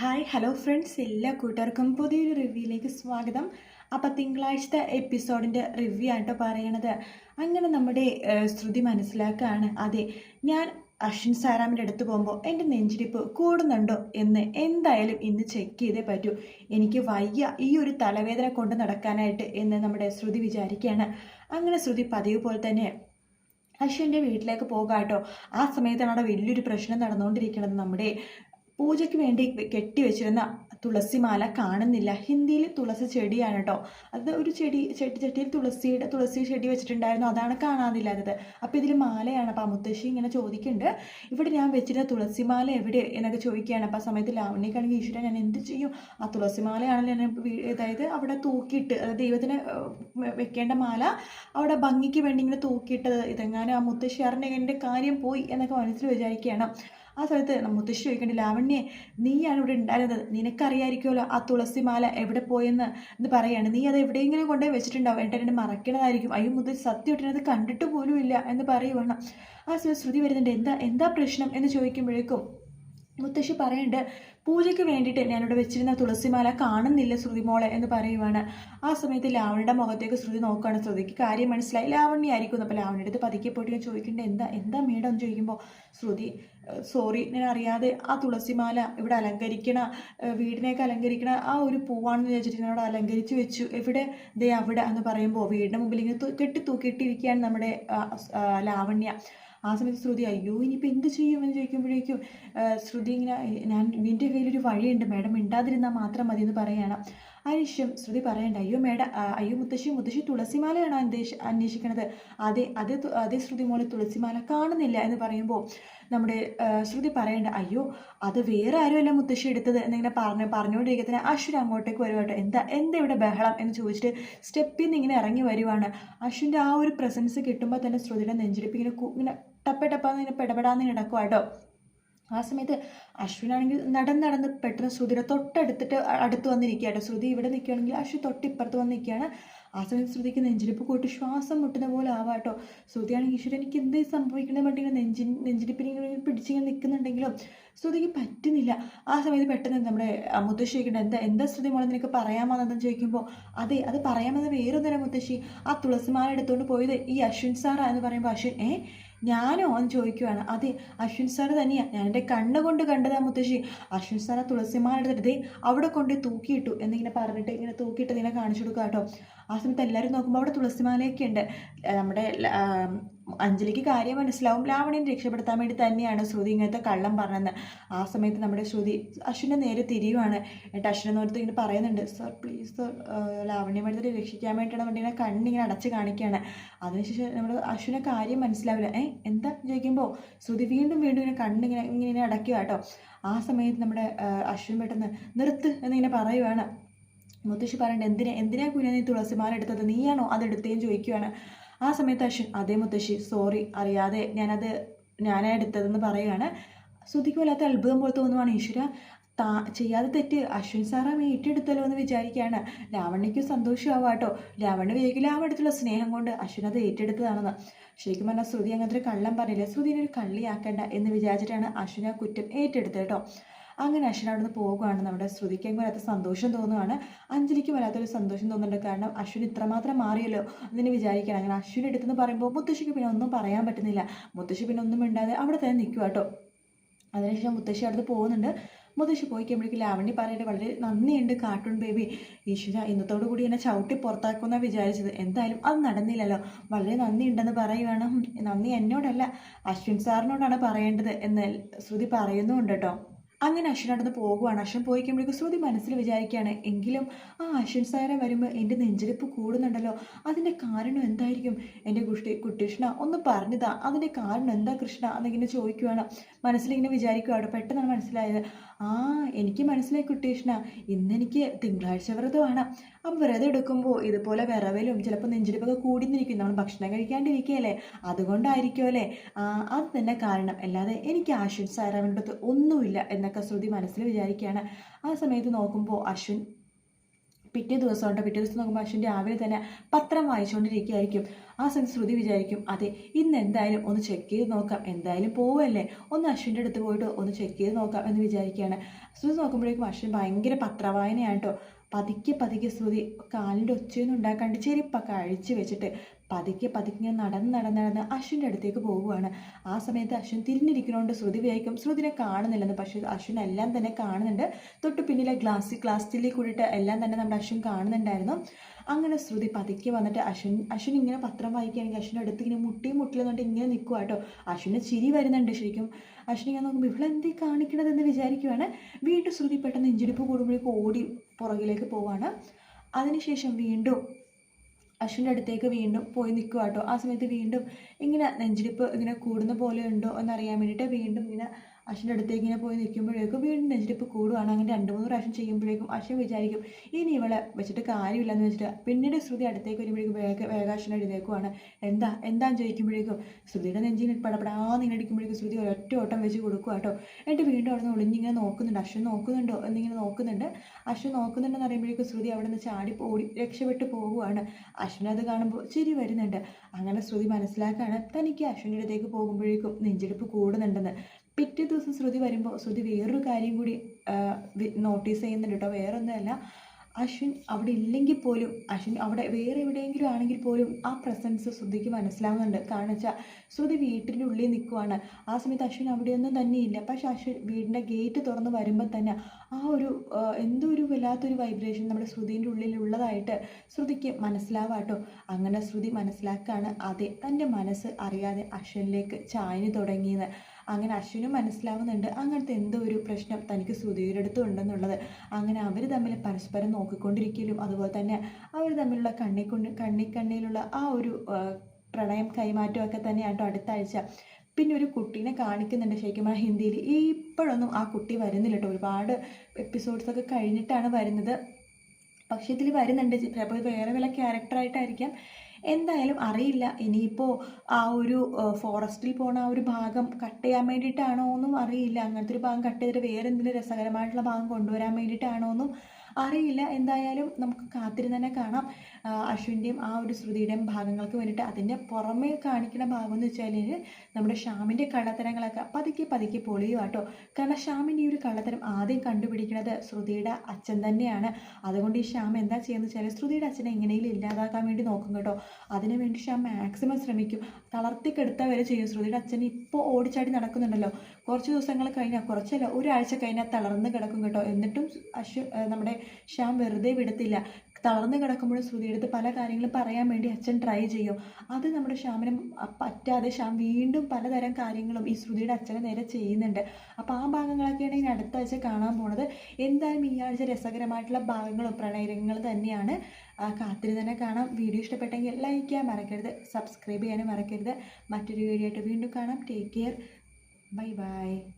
Hi hello friends എല്ലാ കൂട്ടുകാർക്കും പുതിയൊരു റിവ്യൂയിലേക്ക് സ്വാഗതം. അപ്പോൾ തിങ്കളാഴ്ചത്തെ എപ്പിസോഡിന്റെ റിവ്യൂ ആയിട്ടോ പറയണത്. അങ്ങനെ നമ്മുടെ ശ്രുതി മനസ്സിലാക്കുകയാണ് അതെ ഞാൻ അശ്വിൻ സാറാമിന്റെ അടുത്ത് പോകുമ്പോൾ എന്റെ നെഞ്ചിരിപ്പ് കൂടുന്നുണ്ടോ എന്ന് എന്തായാലും ഇന്ന് ചെക്ക് ചെയ്തേ പറ്റൂ. എനിക്ക് വയ്യ ഈ ഒരു തലവേദന കൊണ്ട് നടക്കാനായിട്ട് എന്ന് നമ്മുടെ ശ്രുതി വിചാരിക്കുകയാണ് അങ്ങനെ ശ്രുതി പതിവ് പോലെ തന്നെ അശ്വിന്റെ വീട്ടിലേക്ക് പോകാട്ടോ. ആ സമയത്താണ് അവിടെ വലിയൊരു പ്രശ്നം നടന്നുകൊണ്ടിരിക്കുന്നത് നമ്മുടെ പൂജയ്ക്ക് വേണ്ടി കെട്ടിവെച്ചിരുന്ന തുളസിമാല കാണുന്നില്ല. ഹിന്ദിയിൽ തുളസി ചെടിയാണ് കേട്ടോ അത് ഒരു ചെടി ചെടി ചട്ടിയിൽ തുളസിയുടെ തുളസി ചെടി വെച്ചിട്ടുണ്ടായിരുന്നു. അതാണ് കാണാനില്ലാത്തത്. അപ്പോൾ ഇതിൽ മാലയാണ്. അപ്പോൾ മുത്തശ്ശി ഇങ്ങനെ ചോദിക്കുന്നുണ്ട്. ഇവിടെ ഞാൻ വെച്ചിരുന്ന തുളസിമാല എവിടെ? എന്നൊക്കെ ചോദിക്കുകയാണ്. അപ്പോൾ ആ സമയത്ത് ലാവണ്യക്കാണെങ്കിൽ ഈശ്വരൻ ഞാൻ എന്ത് ചെയ്യും? ആ തുളസിമാലയാണല്ലോ ഞാൻ അതായത് അവിടെ തൂക്കിയിട്ട് അതായത് ദൈവത്തിന് വെക്കേണ്ട മാല അവിടെ ഭംഗിക്ക് വേണ്ടി ഇങ്ങനെ തൂക്കിയിട്ടത്. ഇതെങ്ങാനും ആ മുത്തശ്ശി അറിഞ്ഞ കാര്യം പോയി എന്നൊക്കെ മനസ്സിൽ വിചാരിക്കുകയാണ്. ആ സമയത്ത് മുത്തശ്ശി ചോദിക്കേണ്ടി ലാവണ്യെ നീയാണ് ഇവിടെ ഉണ്ടായിരുന്നത്? നിനക്കറിയായിരിക്കുമല്ലോ ആ തുളസിമാല എവിടെ പോയെന്ന്? എന്ന് പറയാണ്. നീ അത് എവിടെയെങ്കിലും കൊണ്ടുപോയി വെച്ചിട്ടുണ്ടാവും. എന്നെ മറക്കണതായിരിക്കും അയ്യോ മുത്തശ്ശി സത്യം അത് കണ്ടിട്ട് പോലും ഇല്ല എന്ന് പറയുവാണ്. ആ സമയത്ത് ശ്രുതി വരുന്നുണ്ട് എന്താ എന്താ പ്രശ്നം? എന്ന് ചോദിക്കുമ്പോഴേക്കും മുത്തശ്ശി പറയുന്നുണ്ട് പൂജയ്ക്ക് വേണ്ടിയിട്ട് ഞാനിവിടെ വെച്ചിരുന്ന തുളസിമാല കാണുന്നില്ല ശ്രുതി മോളെ എന്ന് പറയുവാണ്. ആ സമയത്ത് ലാവണിയുടെ മുഖത്തേക്ക് ശ്രുതി നോക്കുകയാണ്. ശ്രുതിക്ക് കാര്യം മനസ്സിലായി. ലാവണ്യ ആയിരിക്കും അപ്പോൾ ലാവണിയുടെ അടുത്ത് പതുക്കെ പോയിട്ട് ഞാൻ ചോദിക്കേണ്ടത് എന്താ എന്താ മേഡം? എന്ന് ചോദിക്കുമ്പോൾ ശ്രുതി സോറി ഞാൻ അറിയാതെ ആ തുളസിമാല ഇവിടെ അലങ്കരിക്കണ വീടിനേക്ക് അലങ്കരിക്കണ ആ ഒരു പൂവാണെന്ന് വിചാരിച്ചിട്ട് ഞാൻ അലങ്കരിച്ച് വെച്ചു. എവിടെ? ദേ അവിടെ എന്ന് പറയുമ്പോൾ വീടിന്റെ മുമ്പിൽ ഇങ്ങനെ കെട്ടി തൂക്കിയിട്ടിരിക്കുകയാണ് നമ്മുടെ ലാവണ്യ. ആ സമയത്ത് ശ്രുതി അയ്യോ ഇനിയിപ്പോൾ എന്ത് ചെയ്യും? എന്ന് ചോദിക്കുമ്പോഴേക്കും ശ്രുതി ഇങ്ങനെ ഞാൻ നിന്റെ കയ്യിലൊരു വഴിയുണ്ട്. മാഡം മിണ്ടാതിരുന്നാൽ മാത്രം മതി എന്ന് പറയുകയാണ് അതിനുശേഷം ശ്രുതി പറയണ്ട അയ്യോ മേഡം അയ്യോ മുത്തശ്ശി മുത്തശ്ശി തുളസിമാലയാണോ അന്വേഷ അന്വേഷിക്കണത്? അതെ അതേ അതേ ശ്രുതി മോളെ തുളസിമാല കാണുന്നില്ല. എന്ന് പറയുമ്പോൾ നമ്മുടെ ശ്രുതി പറയണ്ട അയ്യോ അത് വേറെ ആരുമല്ല മുത്തശ്ശി എടുത്തത്? എന്നിങ്ങനെ പറഞ്ഞ് പറഞ്ഞുകൊണ്ടിരിക്കുന്ന അശ്വിൻ അങ്ങോട്ടേക്ക് വരുവാട്ടോ. എന്താ എന്താ ഇവിടെ ബഹളം? എന്ന് ചോദിച്ചിട്ട് സ്റ്റെപ്പിൽ നിന്ന് ഇങ്ങനെ ഇറങ്ങി വരുവാണ്. അശ്വിന്റെ ആ ഒരു പ്രസൻസ് കിട്ടുമ്പോൾ തന്നെ ശ്രുതിയുടെ നെഞ്ചിടിപ്പ് ഇങ്ങനെ ഇങ്ങനെ ടപ്പ ടപ്പാന്ന് ഇങ്ങനെ പെടപെടാന്ന് കിടക്കും കേട്ടോ ആ സമയത്ത് അശ്വിനാണെങ്കിൽ നടന്ന് നടന്ന് പെട്ടെന്ന് ശ്രുതിയുടെ തൊട്ടടുത്തിട്ട് അടുത്ത് വന്നിരിക്കുക കേട്ടോ ശ്രുതി ഇവിടെ നിൽക്കുകയാണെങ്കിൽ അശ്വി തൊട്ടിപ്പുറത്ത് വന്ന് നിൽക്കുകയാണ്. ആ സമയത്ത് ശ്രുതിക്ക് നെഞ്ചിരിപ്പ് കൂട്ടി ശ്വാസം മുട്ടുന്ന പോലെ ആവാട്ടോ ശ്രുതിയാണെങ്കിൽ ഈശ്വരൻ എനിക്ക് എന്ത് സംഭവിക്കണേ വേണ്ടി നെഞ്ചി ഇങ്ങനെ പിടിച്ചിങ്ങനെ നിൽക്കുന്നുണ്ടെങ്കിലും ശ്രുതിക്ക് പറ്റുന്നില്ല. ആ സമയത്ത് പെട്ടെന്ന് നമ്മുടെ മുത്തശ്ശി ചോദിക്കേണ്ട എന്താ എന്താ ശ്രുതി മോളെ നിനക്ക് പറയാമെന്നു ചോദിക്കുമ്പോൾ അതെ അത് പറയാമെന്ന് വേറൊന്നര മുത്തശ്ശി. ആ തുളസിമാല എടുത്തുകൊണ്ട് പോയത് ഈ അശ്വിൻ സാറാ എന്ന് പറയുമ്പോൾ അശ്വിൻ ഏ? ഞാനോ എന്ന് ചോദിക്കുവാണ് അതെ അശ്വിൻ സാർ തന്നെയാണ് ഞാൻ എന്റെ കണ്ണുകൊണ്ട് കണ്ടതാ മുത്തശ്ശി. അശ്വിൻ ആ തുളസിമാല എടുത്തിട്ട് അവിടെ കൊണ്ട് തൂക്കിയിട്ടു. എന്നിങ്ങനെ പറഞ്ഞിട്ട് ഇങ്ങനെ തൂക്കിയിട്ട് നിന്നെ കാണിച്ചു കൊടുക്കുക കേട്ടോ ആ സമയത്ത് എല്ലാവരും നോക്കുമ്പോൾ അവിടെ തുളസിമാലയൊക്കെ ഉണ്ട്. നമ്മുടെ അഞ്ജലിക്ക് കാര്യം മനസ്സിലാവും. ലാവണിയെ രക്ഷപ്പെടുത്താൻ വേണ്ടി തന്നെയാണ് ശ്രുതി ഇങ്ങനത്തെ കള്ളം പറഞ്ഞത്. ആ സമയത്ത് നമ്മുടെ ശ്രുതി അശ്വിനെ നേരെ തിരിയുവാണ്. എന്നിട്ട് അശ്വിനെ നോർത്ത് ഇങ്ങനെ പറയുന്നുണ്ട് സർ പ്ലീസ് ലാവണ്യ മേഡത്തിനെ രക്ഷിക്കാൻ വേണ്ടിയാണ് ഇങ്ങനെ കണ്ണിങ്ങനെ അടച്ച് കാണിക്കുകയാണ് അതിനുശേഷം നമ്മൾ അശ്വിനെ കാര്യം മനസ്സിലാവില്ല. ഏ എന്താ? ചോദിക്കുമ്പോൾ ശ്രുതി വീണ്ടും വീണ്ടും ഇങ്ങനെ കണ്ണിങ്ങനെ ഇങ്ങനെ അടയ്ക്കുക കേട്ടോ ആ സമയത്ത് നമ്മുടെ അശ്വിൻ പെട്ടെന്ന് നിർത്ത് എന്നിങ്ങനെ പറയുവാണ്. മുത്തശ്ശി പറയണ്ട എന്തിനാ എന്തിനാ കുഞ്ഞ നീ തുളസിമാല എടുത്തത്? നീയാണോ അത് എടുത്തേന്ന് ചോദിക്കുവാണ്. ആ സമയത്ത് അശ്വിൻ അതേ മുത്തശ്ശി സോറി അറിയാതെ ഞാനത് ഞാനാ എടുത്തതെന്ന് പറയുകയാണ് ശ്രുതിക്ക് വല്ലാത്ത അത്ഭുതം പോലെ തോന്നുവാണ്. ഈശ്വര താ ചെയ്യാതെ തെറ്റ്. അശ്വിൻ സാറാ ഏറ്റെടുത്തല്ലോ എന്ന് വിചാരിക്കുകയാണ് ലാവണ്യയ്ക്ക് സന്തോഷമാവാം കേട്ടോ ലാവണ്യ വിചാരിക്കും ലാവണ്യത്തിലുള്ള സ്നേഹം കൊണ്ട് അശ്വിൻ അത് ഏറ്റെടുത്തതാണെന്ന്. ശരിക്കും പറഞ്ഞാൽ ശ്രുതി അങ്ങനത്തെ ഒരു കള്ളം പറയില്ല ശ്രുതിനെ ഒരു കള്ളിയാക്കണ്ട എന്ന് വിചാരിച്ചിട്ടാണ് അശ്വിൻ ആ കുറ്റം ഏറ്റെടുത്തത് കേട്ടോ. അങ്ങനെ അശ്വിൻ അവിടെ നിന്ന് പോകുകയാണ് നമ്മുടെ ശ്രുതിക്ക് വരാത്ത സന്തോഷം തോന്നുകയാണ് അഞ്ജലിക്ക് വല്ലാത്തൊരു സന്തോഷം തോന്നുന്നുണ്ട്. കാരണം അശ്വിൻ ഇത്രമാത്രം മാറിയല്ലോ എന്ന് വിചാരിക്കണം അങ്ങനെ അശ്വിൻ എടുത്തെന്ന് പറയുമ്പോൾ മുത്തശ്ശിക്ക് പിന്നെ ഒന്നും പറയാൻ പറ്റുന്നില്ല. മുത്തശ്ശി പിന്നെ ഒന്നും മിണ്ടാതെ അവിടെ തന്നെ നിൽക്കുക കേട്ടോ അതിനുശേഷം മുത്തശ്ശി അവിടുന്ന് പോകുന്നുണ്ട്. മുത്തശ്ശി പോയി കഴിയുമ്പോഴേക്കും ലാവണ്യ പറയുന്നത് വളരെ നന്ദിയുണ്ട് കാർട്ടൂൺ ബേബി. ഈശ്വര ഇന്നത്തോടു കൂടി എന്നെ ചവിട്ടി പുറത്താക്കുമെന്നാണ് വിചാരിച്ചത്. എന്തായാലും അത് നടന്നില്ലല്ലോ. വളരെ നന്ദിയുണ്ടെന്ന് പറയുവാണ്. "ഹും, നന്ദി എന്നോടല്ല അശ്വിൻ സാറിനോടാണ് പറയേണ്ടത് എന്ന് ശ്രുതി പറയുന്നുണ്ട് കേട്ടോ അങ്ങനെ അശ്വൻ അടുത്ത് പോകുവാണ്. അശ്വൻ പോയി കഴിയുമ്പോഴേക്കും ശ്രുതി മനസ്സിൽ വിചാരിക്കുകയാണ് എങ്കിലും ആ അശ്വൻ സാറെ വരുമ്പോൾ എന്റെ നെഞ്ചിടിപ്പ് കൂടുന്നുണ്ടല്ലോ അതിന്റെ കാരണം എന്തായിരിക്കും? എന്റെ കുട്ടി കുട്ടികൃഷ്ണ ഒന്ന് പറഞ്ഞതാ അതിന്റെ കാരണം എന്താ കൃഷ്ണ? എന്നിങ്ങനെ ചോദിക്കുവാണ്. മനസ്സിലിങ്ങനെ വിചാരിക്കുവാണ്. പെട്ടെന്നാണ് മനസ്സിലായത്. ആ എനിക്ക് മനസ്സിലായി കുട്ടീഷ്ണ. ഇന്നെനിക്ക് തിങ്കളാഴ്ച വ്രതമാണ്. അപ്പം വ്രതം എടുക്കുമ്പോൾ ഇതുപോലെ വിറവലും ചിലപ്പോൾ നെഞ്ചിടിപ്പൊക്കെ കൂടിന്നിരിക്കും നമ്മൾ ഭക്ഷണം കഴിക്കാണ്ടിരിക്കുകയല്ലേ? അതുകൊണ്ടായിരിക്കും അല്ലേ? ആ അത് തന്നെ കാരണം. അല്ലാതെ എനിക്ക് അശ്വിൻ സാറാവിന്റെ അടുത്ത് ഒന്നുമില്ല എന്നൊക്കെ ശ്രുതി മനസ്സിൽ വിചാരിക്കുകയാണ്. ആ സമയത്ത് നോക്കുമ്പോൾ അശ്വിൻ പിറ്റേ ദിവസം ഉണ്ട്? പിറ്റേ ദിവസം നോക്കുമ്പോൾ അശ്വിൻ രാവിലെ തന്നെ പത്രം വായിച്ചുകൊണ്ടിരിക്കുകയായിരിക്കും. ആ സമയത്ത് ശ്രുതി വിചാരിക്കും അതെ ഇന്ന് എന്തായാലും ഒന്ന് ചെക്ക് ചെയ്ത് നോക്കാം എന്തായാലും പോവല്ലേ? ഒന്ന് അശ്വിന്റെ അടുത്ത് പോയിട്ട് ഒന്ന് ചെക്ക് ചെയ്ത് നോക്കാം എന്ന് വിചാരിക്കുകയാണ്. ശ്രുതി നോക്കുമ്പോഴേക്കും അശ്വിൻ ഭയങ്കര പത്രവായനയാണ് കേട്ടോ പതുക്കെ പതുക്കെ ശ്രുതി കാലിന്റെ ഒച്ചയൊന്നും ഉണ്ടാക്കാണ്ട് ചെരിപ്പൊക്കെ അഴിച്ച് വെച്ചിട്ട് പതുക്കെ പതുക്കെ നടന്ന് നടന്ന് നടന്ന് അശ്വിന്റെ അടുത്തേക്ക് പോവുകയാണ് ആ സമയത്ത് അശ്വിൻ തിരിഞ്ഞിരിക്കുന്നതുകൊണ്ട് ശ്രുതി വിചാരിക്കും ശ്രുതിനെ കാണുന്നില്ലെന്ന്. പക്ഷേ അശ്വിൻ എല്ലാം തന്നെ കാണുന്നുണ്ട്. തൊട്ട് പിന്നിലെ ഗ്ലാസ് ഗ്ലാസ് ചില്ലിൽ കൂടിയിട്ട് എല്ലാം തന്നെ നമ്മുടെ അശ്വിൻ കാണുന്നുണ്ടായിരുന്നു. അങ്ങനെ ശ്രുതി പതുക്കെ വന്നിട്ട് അശ്വിൻ അശ്വിൻ ഇങ്ങനെ പത്രം വായിക്കുകയാണെങ്കിൽ അശ്വിന്റെ അടുത്ത് ഇങ്ങനെ മുട്ടിയും മുട്ടിലെന്നുണ്ട് ഇങ്ങനെ നിൽക്കുക കേട്ടോ. അശ്വിന് ചിരി വരുന്നുണ്ട് ശരിക്കും. അശ്വിൻ ഇങ്ങനെ നോക്കുമ്പോൾ എന്തേ കാണിക്കണതെന്ന് വിചാരിക്കുവാണ്. വീണ്ടും ശ്രുതി പെട്ടെന്ന് ഇഞ്ചിടിപ്പ് കൂടുമ്പോഴേക്കും ഓടി പുറകിലേക്ക് പോവാണ്. അതിനുശേഷം വീണ്ടും അശ്വിന്റെ അടുത്തേക്ക് വീണ്ടും പോയി നിൽക്കുക കേട്ടോ. ആ സമയത്ത് വീണ്ടും ഇങ്ങനെ നെഞ്ചിടിപ്പ് ഇങ്ങനെ കൂടുന്ന പോലെ ഉണ്ടോ എന്നറിയാൻ വേണ്ടിയിട്ട് വീണ്ടും ഇങ്ങനെ അശ്വിന്റെ അടുത്തേക്ക് ഇങ്ങനെ പോയി നിൽക്കുമ്പോഴേക്കും വീണ്ടും നെഞ്ചിടിപ്പ് കൂടുവാണ്. അങ്ങനെ രണ്ട് മൂന്ന് പ്രാവശ്യം ചെയ്യുമ്പോഴേക്കും അശ്വിൻ വിചാരിക്കും ഇനി ഇവളെ വെച്ചിട്ട് കാര്യമില്ലെന്ന് വെച്ചിട്ട് പിന്നീട് ശ്രുതി അടുത്തേക്ക് വരുമ്പോഴേക്കും വേഗ വേഗാശ്വൻ എഴുന്നേക്കുവാണ് എന്താ എന്താന്ന് ചോദിക്കുമ്പോഴേക്കും ശ്രുതിയുടെ നെഞ്ചിന് പടപടാന്ന് ഇങ്ങനെ അടിക്കുമ്പോഴേക്കും ശ്രുതി ഒരൊറ്റ ഓട്ടം വെച്ച് കൊടുക്കുക കേട്ടോ. എന്നിട്ട് വീണ്ടും അവിടെ നിന്ന് ഒളിഞ്ഞിങ്ങനെ നോക്കുന്നുണ്ട്. അശ്വിൻ നോക്കുന്നുണ്ടോ? എന്നിങ്ങനെ നോക്കുന്നുണ്ട്. അശ്വിൻ നോക്കുന്നുണ്ടെന്ന് അറിയുമ്പോഴേക്കും ശ്രുതി അവിടെ നിന്ന് ചാടി ഓടി രക്ഷപ്പെട്ട് പോവുകയാണ് അശ്വിൻ അത് കാണുമ്പോൾ ചിരി വരുന്നുണ്ട്. അങ്ങനെ ശ്രുതി മനസ്സിലാക്കാണ് തനിക്ക് അശ്വിന്റെ അടുത്തേക്ക് പോകുമ്പോഴേക്കും നെഞ്ചെടുപ്പ് കൂടുന്നുണ്ടെന്ന്. പിറ്റേ ദിവസം ശ്രുതി വരുമ്പോൾ ശ്രുതി വേറൊരു കാര്യം കൂടി നോട്ടീസ് ചെയ്യുന്നുണ്ട് കേട്ടോ വേറൊന്നുമല്ല. അശ്വിൻ അവിടെ ഇല്ലെങ്കിൽ പോലും അശ്വിൻ അവിടെ വേറെ എവിടെയെങ്കിലും ആണെങ്കിൽ പോലും ആ പ്രസൻസ് ശ്രുതിക്ക് മനസ്സിലാവുന്നുണ്ട്. കാരണം വെച്ചാൽ ശ്രുതി വീട്ടിന്റെ ഉള്ളിൽ നിൽക്കുവാണ്. ആ സമയത്ത് അശ്വിൻ അവിടെയൊന്നും തന്നെ ഇല്ല പക്ഷെ അശ്വിൻ വീടിന്റെ ഗേറ്റ് തുറന്ന് വരുമ്പോൾ തന്നെ ആ ഒരു എന്തോ ഒരു വല്ലാത്തൊരു വൈബ്രേഷൻ നമ്മുടെ ശ്രുതിന്റെ ഉള്ളിലുള്ളതായിട്ട് ശ്രുതിക്ക് മനസ്സിലാവാട്ടോ അങ്ങനെ ശ്രുതി മനസ്സിലാക്കുകയാണ് അതെ തന്റെ മനസ്സ് അറിയാതെ അശ്വിനിലേക്ക് ചായന് തുടങ്ങിയെന്ന് അങ്ങനെ അശ്വിനും മനസ്സിലാവുന്നുണ്ട് അങ്ങനത്തെ എന്തോ ഒരു പ്രശ്നം തനിക്ക് അടുത്തും ഉണ്ടെന്നുള്ളത്. അങ്ങനെ അവർ തമ്മിൽ പരസ്പരം നോക്കിക്കൊണ്ടിരിക്കലും അതുപോലെ തന്നെ അവർ തമ്മിലുള്ള കണ്ണി കൊണ്ട് കണ്ണി കണ്ണിലുള്ള ആ ഒരു പ്രണയം കൈമാറ്റമൊക്കെ തന്നെയാണ് ട്ടോ അടുത്ത ആഴ്ച പിന്നെ ഒരു കുട്ടീനെ കാണിക്കുന്നുണ്ട് ശരിക്കും ആ ഹിന്ദിയിൽ. ഇപ്പോഴൊന്നും ആ കുട്ടി വരുന്നില്ല കേട്ടോ. ഒരുപാട് എപ്പിസോഡ്സൊക്കെ കഴിഞ്ഞിട്ടാണ് വരുന്നത്. പക്ഷേ ഇതിൽ വരുന്നുണ്ട്. ചിലപ്പോൾ വേറെ വല്ല ക്യാരക്ടറായിട്ടായിരിക്കാം എന്തായാലും അറിയില്ല. ഇനിയിപ്പോൾ ആ ഒരു ഫോറസ്റ്റിൽ പോണ ആ ഒരു ഭാഗം കട്ട് ചെയ്യാൻ വേണ്ടിയിട്ടാണോ എന്നും അറിയില്ല. അങ്ങനത്തെ ഒരു ഭാഗം കട്ട് ചെയ്തിട്ട് വേറെ എന്തെങ്കിലും രസകരമായിട്ടുള്ള ഭാഗം കൊണ്ടുവരാൻ വേണ്ടിയിട്ടാണോ എന്നും അറിയില്ല. എന്തായാലും നമുക്ക് കാത്തിരുന്ന് തന്നെ കാണാം. അശ്വിന്റെയും ആ ഒരു ശ്രുതിയുടെയും ഭാഗങ്ങൾക്ക് വേണ്ടിയിട്ട് അതിന്റെ പുറമേ കാണിക്കുന്ന ഭാഗം എന്ന് വെച്ചാൽ നമ്മുടെ ഷ്യാമിന്റെ കള്ളത്തരങ്ങളൊക്കെ പതുക്കെ പതുക്കെ പൊളിയുക കേട്ടോ കാരണം ഷ്യാമിന്റെ ഈ ഒരു കള്ളത്തരം ആദ്യം കണ്ടുപിടിക്കുന്നത് ശ്രുതിയുടെ അച്ഛൻ തന്നെയാണ്. അതുകൊണ്ട് ഈ ശ്യാം എന്താ ചെയ്യുന്നത് വെച്ചാൽ ശ്രുതിയുടെ അച്ഛനെ എങ്ങനെയെങ്കിലും ഇല്ലാതാക്കാൻ വേണ്ടി നോക്കും കേട്ടോ. അതിനു വേണ്ടി ശ്യാം മാക്സിമം ശ്രമിക്കും. തളർത്തിക്കെടുത്ത വരെ ചെയ്യും. ശ്രുതിയുടെ അച്ഛൻ ഇപ്പോൾ ഓടിച്ചാടി നടക്കുന്നുണ്ടല്ലോ. കുറച്ച് ദിവസങ്ങൾ കഴിഞ്ഞാൽ കുറച്ചല്ല ഒരാഴ്ച കഴിഞ്ഞാൽ തളർന്ന് കിടക്കും കേട്ടോ. എന്നിട്ടും അശ്വ നമ്മുടെ ശ്യാം വെറുതെ വിടത്തില്ല. തളർന്ന് കിടക്കുമ്പോഴും ശ്രുതിയെടുത്ത് പല കാര്യങ്ങളും പറയാൻ വേണ്ടി അച്ഛൻ ട്രൈ ചെയ്യും. അത് നമ്മുടെ ശ്യാമിന് പറ്റാതെ ശ്യാം വീണ്ടും പലതരം കാര്യങ്ങളും ഈ ശ്രുതിയുടെ അച്ഛനെ നേരെ ചെയ്യുന്നുണ്ട്. അപ്പോൾ ആ ഭാഗങ്ങളൊക്കെയാണ് ഇനി അടുത്ത ആഴ്ച കാണാൻ പോണത്. എന്തായാലും ഈ ആഴ്ച രസകരമായിട്ടുള്ള ഭാഗങ്ങളും പ്രണയങ്ങൾ തന്നെയാണ്. കാത്തിരി തന്നെ കാണാം. വീഡിയോ ഇഷ്ടപ്പെട്ടെങ്കിൽ ലൈക്ക് ചെയ്യാൻ മറക്കരുത്. സബ്സ്ക്രൈബ് ചെയ്യാനും മറക്കരുത്. മറ്റൊരു വീഡിയോ ആയിട്ട് വീണ്ടും കാണാം. Take care Bye bye.